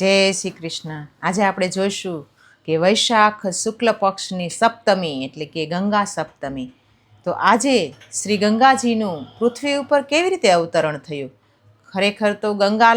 જય શ્રી કૃષ્ણ. આજે આપણે જોઈશું કે વૈશાખ શુક્લ પક્ષની સપ્તમી એટલે કે ગંગા સપ્તમી. તો આજે શ્રી ગંગાજીનું પૃથ્વી ઉપર કેવી રીતે અવતરણ થયું? ખરેખર તો ગંગા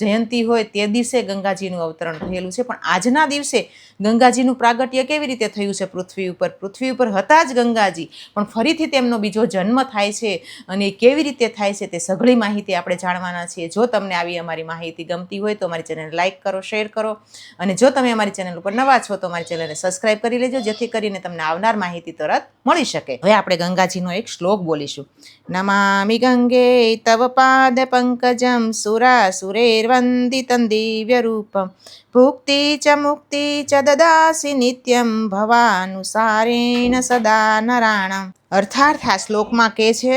જયંતી હોય તે દિવસે ગંગાજીનું અવતરણ થયેલું છે, પણ આજના દિવસે ગંગાજીનું પ્રાગટ્ય કેવી રીતે થયું છે પૃથ્વી ઉપર? પૃથ્વી ઉપર હતા જ ગંગાજી, પણ ફરીથી તેમનો બીજો જન્મ થાય છે અને કેવી રીતે થાય છે તે સઘળી માહિતી આપણે જાણવાના છીએ. જો તમને આવી અમારી માહિતી ગમતી હોય તો અમારી ચેનલ લાઇક કરો, શેર કરો અને જો તમે અમારી ચેનલ ઉપર નવા છો તો અમારી ચેનલને સબસ્ક્રાઇબ કરી લેજો, જેથી કરીને તમને આવનાર માહિતી તરત મળી શકે. હવે આપણે ગંગાજીનો એક શ્લોક બોલીશું. નમામિ ગંગે તવ પાદ પંકજમ સુરા સુરેર્વંદિતં દિવ્ય રૂપમ ભુક્તિ ચ મુક્તિ ચ દદાસી નિત્યમ ભવાનુસારેણ સદા નરાણમ અર્થાર્થ આ શ્લોકમાં કહે છે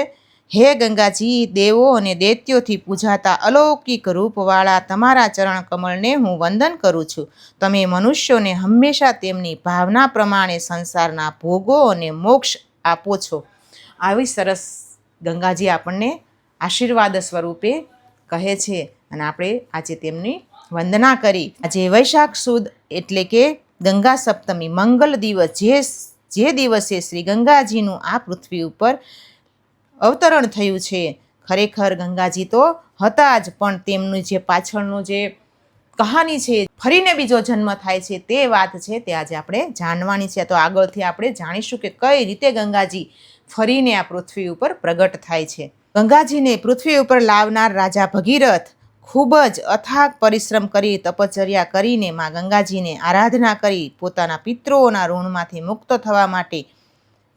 હે ગંગાજી દેવો અને દૈત્યોથી પૂજાતા અલૌકિક રૂપવાળા તમારા ચરણ કમળને હું વંદન કરું છું. તમે મનુષ્યોને હંમેશા તેમની ભાવના પ્રમાણે સંસારના ભોગો અને મોક્ષ આપો છો. આવી સરસ ગંગાજી આપણને આશીર્વાદ સ્વરૂપે કહે છે અને આપણે આજે તેમની વંદના કરી. આજે વૈશાખ સુદ એટલે કે ગંગા સપ્તમી, મંગલ દિવસ, જે જે દિવસે શ્રી ગંગાજીનું આ પૃથ્વી ઉપર અવતરણ થયું છે, ખરેખર ગંગાજી તો હતા જ, પણ તેમનું જે પાછળનું જે કહાની છે, ફરીને બીજો જન્મ થાય છે, તે વાત છે તે આજે આપણે જાણવાની છે. તો આગળથી આપણે જાણીશું કે કઈ રીતે ગંગાજી ફરીને આ પૃથ્વી ઉપર પ્રગટ થાય છે. ગંગાજીને પૃથ્વી ઉપર લાવનાર રાજા ભગીરથ ખૂબ જ અથાગ પરિશ્રમ કરી તપચર્યા કરીને મા ગંગાજીને આરાધના કરી, પોતાના પિતૃઓના ઋણમાંથી મુક્ત થવા માટે,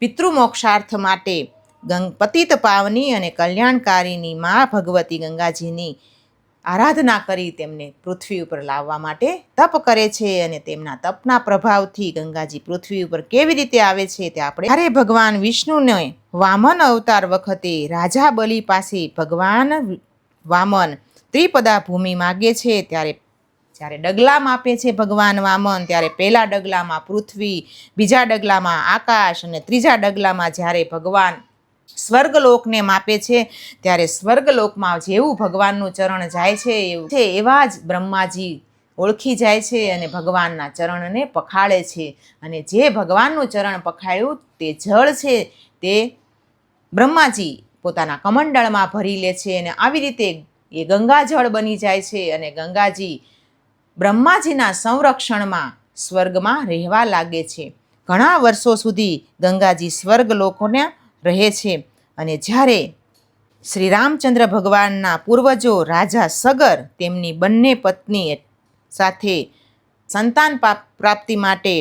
પિતૃમોક્ષાર્થ માટે ગંગ પતિત પાવની અને કલ્યાણકારીની મા ભગવતી ગંગાજીની આરાધના કરી તેમને પૃથ્વી ઉપર લાવવા માટે તપ કરે છે અને તેમના તપના પ્રભાવથી ગંગાજી પૃથ્વી ઉપર કેવી રીતે આવે છે તે આપણે ત્યારે ભગવાન વિષ્ણુને વામન અવતાર વખતે રાજા બલિ પાસે ભગવાન વામન ત્રિપદા ભૂમિ માગે છે, ત્યારે જ્યારે ડગલા માપે છે ભગવાન વામન, ત્યારે પહેલા ડગલામાં પૃથ્વી, બીજા ડગલામાં આકાશ અને ત્રીજા ડગલામાં જ્યારે ભગવાન સ્વર્ગલોકને માપે છે, ત્યારે સ્વર્ગલોકમાં જેવું ભગવાનનું ચરણ જાય છે, એવું છે, એવા જ બ્રહ્માજી ઓળખી જાય છે અને ભગવાનના ચરણને પખાળે છે. અને જે ભગવાનનું ચરણ પખાળ્યું તે જળ છે, તે બ્રહ્માજી પોતાના કમંડળમાં ભરી લે છે અને આવી રીતે એ ગંગાજળ બની જાય છે અને ગંગાજી બ્રહ્માજીના સંરક્ષણમાં સ્વર્ગમાં રહેવા લાગે છે. ઘણા વર્ષો સુધી ગંગાજી સ્વર્ગ લોકોને રહે છે અને જ્યારે શ્રી રામચંદ્ર ભગવાનના પૂર્વજો રાજા સગર તેમની બંને પત્ની સાથે સંતાન પ્રાપ્તિ માટે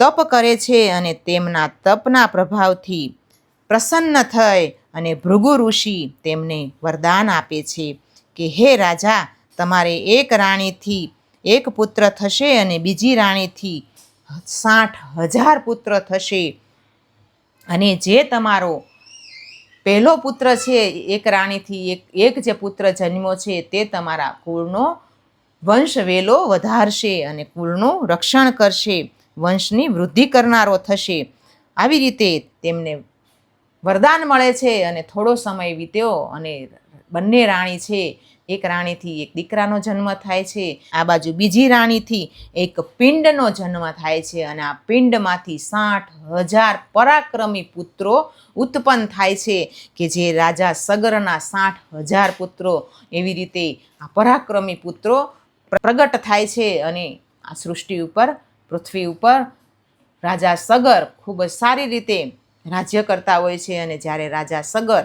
તપ કરે છે અને તેમના તપના પ્રભાવથી પ્રસન્ન થઈ અને ભૃગુ ઋષિ તેમને વરદાન આપે છે. કે, હે રાજા, તમારે એક રાણીથી એક પુત્ર થશે અને બીજી રાણીથી સાઠ હજાર પુત્ર થશે. અને જે તમારો પહેલો પુત્ર છે, એક રાણીથી એક એક જે પુત્ર જન્મ્યો છે, તે તમારા કુળનો વંશ વેલો વધારશે અને કુળનું રક્ષણ કરશે. વંશની વૃદ્ધિ કરનારો થશે. આવી રીતે તેમને વરદાન મળે છે અને થોડો સમય વીત્યો અને બંને રાણી છે, એક રાણીથી એક દીકરાનો જન્મ થાય છે, આ બાજુ બીજી રાણીથી એક પિંડનો જન્મ થાય છે અને આ પિંડમાંથી સાઠ હજાર પરાક્રમી પુત્રો ઉત્પન્ન થાય છે કે જે રાજા સગરના સાઠ હજાર પુત્રો એવી રીતે આ પરાક્રમી પુત્રો પ્રગટ થાય છે અને આ સૃષ્ટિ ઉપર, પૃથ્વી ઉપર રાજા સગર ખૂબ જ સારી રીતે રાજ્ય કરતા હોય છે અને જ્યારે રાજા સગર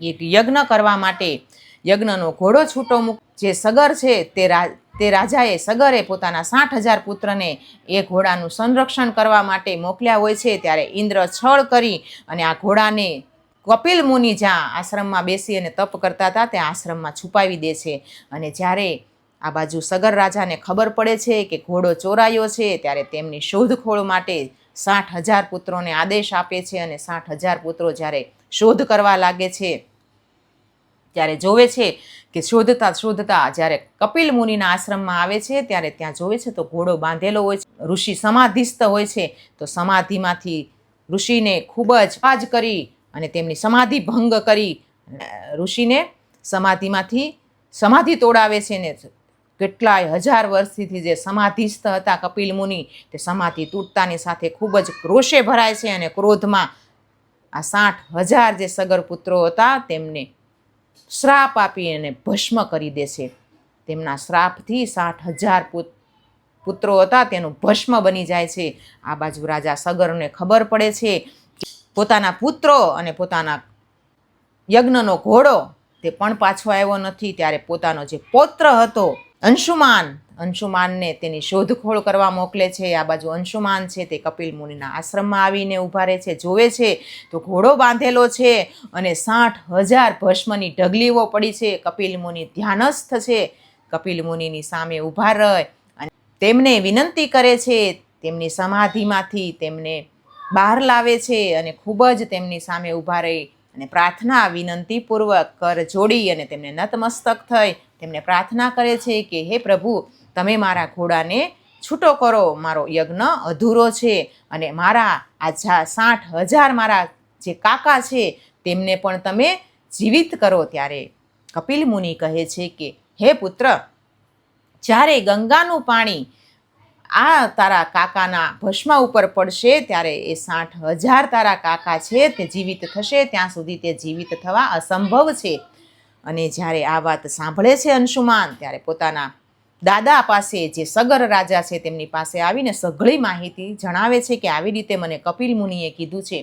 એક યજ્ઞ કરવા માટે યજ્ઞનો ઘોડો છૂટો મૂક, જે સગર છે તે તે રાજાએ સગરે પોતાના સાઠ હજાર પુત્રને એ ઘોડાનું સંરક્ષણ કરવા માટે મોકલ્યા હોય છે. ત્યારે ઇન્દ્ર છળ કરી અને આ ઘોડાને કપિલ મુનિ જ્યાં આશ્રમમાં બેસી અને તપ કરતા હતા, ત્યાં આશ્રમમાં છુપાવી દે છે. અને જ્યારે આ બાજુ સગર રાજાને ખબર પડે છે કે ઘોડો ચોરાયો છે, ત્યારે તેમની શોધખોળ માટે સાઠ હજાર પુત્રોને આદેશ આપે છે અને સાઠ હજાર પુત્રો જ્યારે શોધ કરવા લાગે છે, ત્યારે જોવે છે કે શોધતા શોધતા જ્યારે કપિલ મુનિના આશ્રમમાં આવે છે, ત્યારે ત્યાં જોવે છે તો ઘોડો બાંધેલો હોય છે, ઋષિ સમાધિસ્થ હોય છે, તો સમાધિમાંથી ઋષિને ખૂબ જ આજ કરી અને તેમની સમાધિ ભંગ કરી. ઋષિને સમાધિમાંથી સમાધિ તોડાવે છે ને કેટલાય હજાર વર્ષથી જે સમાધિસ્થ હતા કપિલ મુનિ, તે સમાધિ તૂટતાની સાથે ખૂબ જ રોષે ભરાય છે અને ક્રોધમાં આ સાઠ હજાર જે સગર પુત્રો હતા તેમને શ્રાપ આપી અને ભસ્મ કરી દે છે. તેમના શ્રાપથી સાઠ હજાર પુત, પુત્રો હતા, તેનું ભસ્મ બની જાય છે. આ બાજુ રાજા સગરને ખબર પડે છે પોતાના પુત્રો અને પોતાના યજ્ઞનો ઘોડો તે પણ પાછો આવ્યો નથી. ત્યારે પોતાનો જે પૌત્ર હતો અંશુમાન. અંશુમાનને તેની શોધખોળ કરવા મોકલે છે. આ બાજુ અંશુમાન છે. તે કપિલ મુનિના આશ્રમમાં આવીને ઊભા રહે છે, જોવે છે. તો ઘોડો બાંધેલો છે અને સાઠ હજાર ભસ્મની ઢગલીઓ પડી છે. કપિલ મુનિ ધ્યાનસ્થ છે. કપિલ મુનિની સામે ઊભા રહે અને તેમને વિનંતી કરે છે. તેમની સમાધિમાંથી તેમને બહાર લાવે છે અને ખૂબ જ તેમની સામે ઊભા રહી અને પ્રાર્થના વિનંતીપૂર્વક કર જોડી અને તેમને નતમસ્તક થઈ. તેમને પ્રાર્થના કરે છે કે, હે પ્રભુ, તમે મારા ઘોડાને છૂટો કરો. મારો યજ્ઞ અધૂરો છે અને મારા આ સાઠ હજાર મારા જે કાકા છે તેમને પણ તમે જીવિત કરો. ત્યારે કપિલ મુનિ કહે છે કે, હે પુત્ર, જ્યારે ગંગાનું પાણી આ તારા કાકાના ભસ્મ ઉપર પડશે, ત્યારે એ સાઠ હજાર તારા કાકા છે તે જીવિત થશે. ત્યાં સુધી તે જીવિત થવા અસંભવ છે. અને જ્યારે આ વાત સાંભળે છે અંશુમાન, ત્યારે પોતાના દાદા પાસે જે સગર રાજા છે તેમની પાસે આવીને સઘળી માહિતી જણાવે છે કે આવી રીતે મને કપિલ મુનિએ કીધું છે.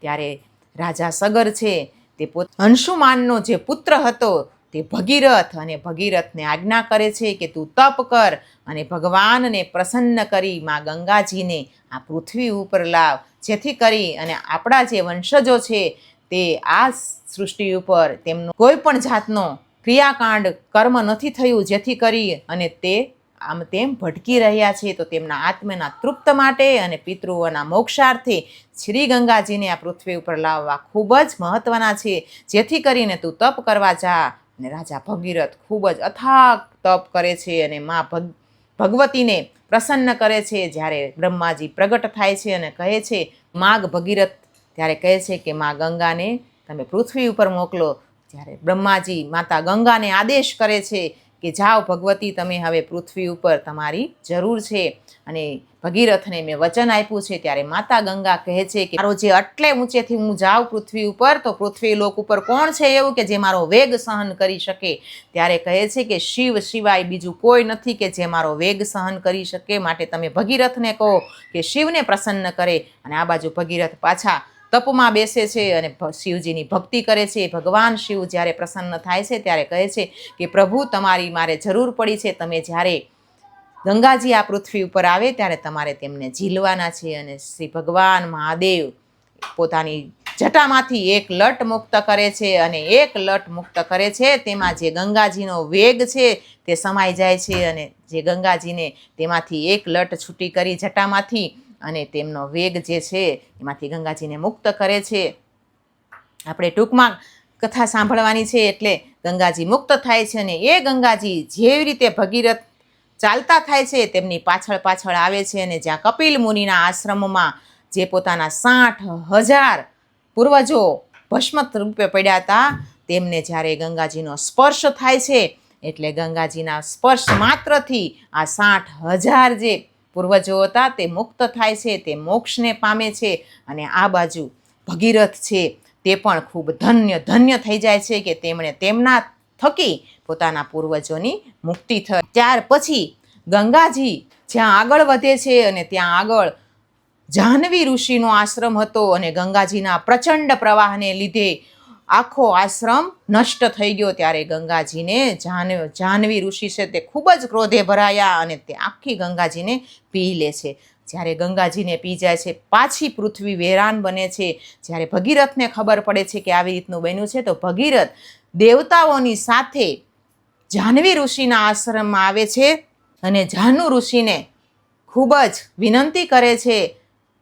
ત્યારે રાજા સગર છે તે પોત અંશુમાનનો જે પુત્ર હતો તે ભગીરથ અને ભગીરથને આજ્ઞા કરે છે કે તું તપ કર અને ભગવાનને પ્રસન્ન કરી, માં ગંગાજીને આ પૃથ્વી ઉપર લાવ. જેથી કરી અને આપણા જે વંશજો છે તે આ સૃષ્ટિ ઉપર તેમનો કોઈ પણ જાતનો ક્રિયાકાંડ કર્મ નથી થયું જેથી કરી અને તે આમ તેમ ભટકી રહ્યા છે, તો તેમના આત્માના તૃપ્ત માટે અને પિતૃઓના મોક્ષાર્થે શ્રી ગંગાજીને આ પૃથ્વી ઉપર લાવવા ખૂબ જ મહત્વના છે. જેથી કરીને તું તપ કરવા જા અને રાજા ભગીરથ ખૂબ જ અથાક તપ કરે છે અને મા ભગ, ભગવતીને પ્રસન્ન કરે છે. જ્યારે બ્રહ્માજી પ્રગટ થાય છે અને કહે છે, માગ ભગીરથ, ત્યારે કહે છે કે, મા ગંગાને તમે પૃથ્વી ઉપર મોકલો. જ્યારે બ્રહ્માજી માતા ગંગાને આદેશ કરે છે કે જાઓ ભગવતી, તમે હવે પૃથ્વી ઉપર તમારી જરૂર છે. અને ભગીરથને મેં વચન આપ્યું છે, ત્યારે માતા ગંગા કહે છે કે, મારો જે આટલે ઊંચેથી હું જાઉં પૃથ્વી ઉપર, તો પૃથ્વી લોક ઉપર કોણ છે એવું કે જે મારો વેગ સહન કરી શકે? ત્યારે કહે છે કે, શિવ સિવાય બીજું કોઈ નથી કે જે મારો વેગ સહન કરી શકે. માટે તમે ભગીરથને કહો કે, શિવને પ્રસન્ન કરે. અને આ બાજુ ભગીરથ પાછા તપમાં બેસે છે અને શિવજીની ભક્તિ કરે છે. ભગવાન શિવ જ્યારે પ્રસન્ન થાય છે ત્યારે કહે છે કે, પ્રભુ, તમારી મારે જરૂર પડી છે. તમે જ્યારે ગંગાજી આ પૃથ્વી ઉપર આવે ત્યારે તમારે તેમને ઝીલવાના છે. અને શ્રી ભગવાન મહાદેવ પોતાની જટામાંથી એક લટ મુક્ત કરે છે અને એક લટ મુક્ત કરે છે. તેમાં જે ગંગાજીનો વેગ છે તે સમાઈ જાય છે અને જે ગંગાજીને તેમાંથી એક લટ છૂટી કરી જટામાંથી અને તેમનો વેગ જે છે, એમાંથી ગંગાજીને મુક્ત કરે છે. આપણે ટૂંકમાં કથા સાંભળવાની છે એટલે ગંગાજી મુક્ત થાય છે અને એ ગંગાજી જેવી રીતે ભગીરથ ચાલતા થાય છે, તેમની પાછળ પાછળ આવે છે અને જ્યાં કપિલ મુનિના આશ્રમમાં જે પોતાના સાઠ હજાર પૂર્વજો ભસ્મત રૂપે પડ્યા હતા, તેમને જ્યારે ગંગાજીનો સ્પર્શ થાય છે, એટલે ગંગાજીના સ્પર્શ માત્રથી આ સાઠ હજાર જે પૂર્વજો હતા, તે મુક્ત થાય છે, તે મોક્ષને પામે છે અને આ બાજુ ભગીરથ છે, તે પણ ખૂબ ધન્ય ધન્ય થઈ જાય છે કે તેમણે તેમના થકી પોતાના પૂર્વજોની મુક્તિ થઈ. ત્યાર પછી ગંગાજી જ્યાં આગળ વધે છે અને ત્યાં આગળ જાહ્નવી ઋષિનો આશ્રમ હતો અને ગંગાજીના પ્રચંડ પ્રવાહને લીધે આખો આશ્રમ નષ્ટ થઈ ગયો ત્યારે ગંગાજીને. જાહ્ન જાહ્નવી ઋષિ છે તે ખૂબ જ ક્રોધે ભરાયા અને તે આખી ગંગાજીને પી લે છે. જ્યારે ગંગાજીને પી જાય છે, પાછી પૃથ્વી વેરાન બને છે. જ્યારે ભગીરથને ખબર પડે છે કે આવી રીતનું બન્યું છે, તો ભગીરથ દેવતાઓની સાથે જાહ્નવી ઋષિના આશ્રમમાં આવે છે અને જાહ્નુ ઋષિને ખૂબ જ વિનંતી કરે છે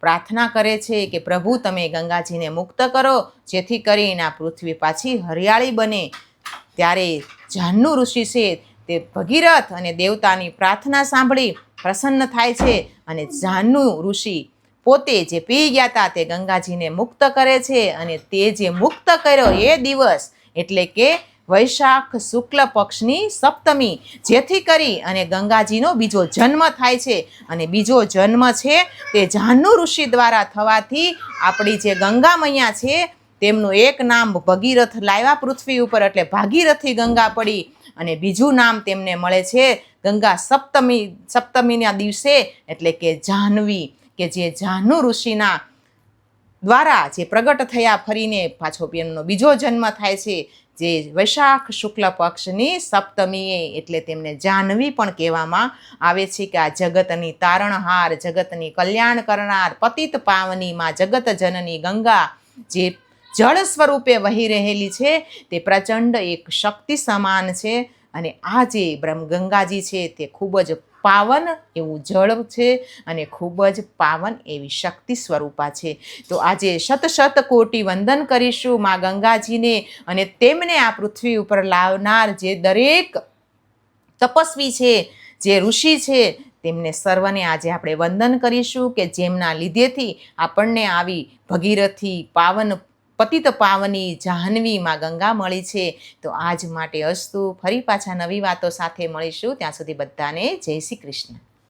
પ્રાર્થના કરે છે કે પ્રભુ તમે ગંગાજીને મુક્ત કરો, જેથી કરીને આ પૃથ્વી પાછી હરિયાળી બને. ત્યારે જાહ્નુ ઋષિ છે તે ભગીરથ અને દેવતાની પ્રાર્થના સાંભળી પ્રસન્ન થાય છે અને જાહ્નુ ઋષિ પોતે જે પી ગયા હતા તે ગંગાજીને મુક્ત કરે છે અને તે જે મુક્ત કર્યો એ દિવસ એટલે કે વૈશાખ શુક્લ પક્ષની સપ્તમી, જેથી કરી અને ગંગાજીનો બીજો જન્મ થાય છે. અને બીજો જન્મ છે તે જાહ્નુ ઋષિ દ્વારા થવાથી આપણી જે ગંગા મૈયા છે, તેમનું એક નામ ભગીરથ લાવ્યા પૃથ્વી ઉપર, એટલે ભાગીરથી ગંગા પડી અને બીજું નામ તેમને મળે છે ગંગા સપ્તમી, સપ્તમીના દિવસે, એટલે કે જાહ્નવી, કે જે જાહ્નુ ઋષિના દ્વારા જે પ્રગટ થયા, ફરીને પાછો એમનો બીજો જન્મ થાય છે. જે વૈશાખ શુક્લ પક્ષની સપ્તમીએ એટલે તેમને જાહ્નવી પણ કહેવામાં આવે છે કે આ જગતની તારણહાર, જગતની કલ્યાણ કરનાર, પતિત પાવની માં જગત જનની ગંગા જે જળ સ્વરૂપે વહી રહેલી છે, તે પ્રચંડ એક શક્તિ સમાન છે અને આ જે બ્રહ્મ ગંગાજી છે તે ખૂબ જ પાવન, એવું જળ છે અને ખૂબ જ પાવન એવી શક્તિ સ્વરૂપા છે. તો આજે શત શત કોટી વંદન કરીશું મા ગંગાજીને અને તેમને આ પૃથ્વી ઉપર લાવનાર જે દરેક તપસ્વી છે, જે ઋષિ છે, તેમને સર્વને આજે આપણે વંદન કરીશું કે જેમના લીધેથી આપણને આવી ભગીરથી પાવન પતિત પાવની જાહ્નવીમાં ગંગા મળી છે. તો આજ માટે અસ્તુ. ફરી પાછા નવી વાતો સાથે મળીશું. ત્યાં સુધી બધાને જય શ્રી કૃષ્ણ.